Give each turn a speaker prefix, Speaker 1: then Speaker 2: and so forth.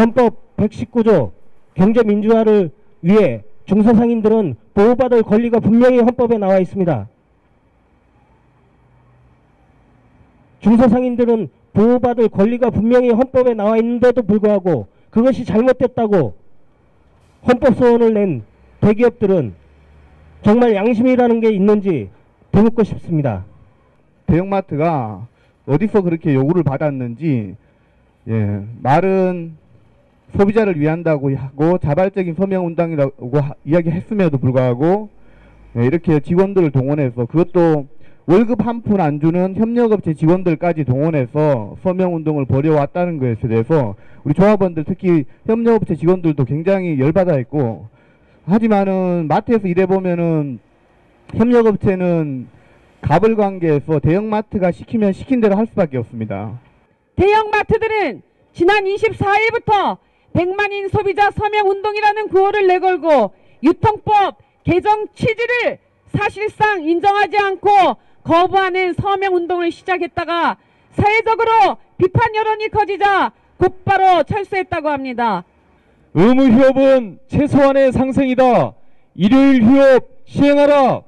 Speaker 1: 헌법 119조 경제 민주화를 위해 중소상인들은 보호받을 권리가 분명히 헌법에 나와 있습니다. 중소상인들은 보호받을 권리가 분명히 헌법에 나와 있는데도 불구하고 그것이 잘못됐다고 헌법 소원을 낸 대기업들은 정말 양심이라는 게 있는지 되묻고 싶습니다.
Speaker 2: 대형마트가 어디서 그렇게 요구를 받았는지 예, 말은 소비자를 위한다고 하고 자발적인 서명 운동이라고 하- 이야기했음에도 불구하고 예, 이렇게 직원들을 동원해서 그것도 월급 한 푼 안 주는 협력업체 직원들까지 동원해서 서명 운동을 벌여왔다는 것에 대해서 우리 조합원들 특히 협력업체 직원들도 굉장히 열받아 했고 하지만은 마트에서 일해 보면은 협력업체는 갑을 관계에서 대형마트가 시키면 시킨 대로 할 수밖에 없습니다.
Speaker 3: 대형마트들은 지난 24일부터 100만인 소비자 서명 운동이라는 구호를 내걸고 유통법 개정 취지를 사실상 인정하지 않고 거부하는 서명 운동을 시작했다가 사회적으로 비판 여론이 커지자 곧바로 철수했다고 합니다.
Speaker 4: 의무 휴업은 최소한의 상생이다. 일요일 휴업 시행하라.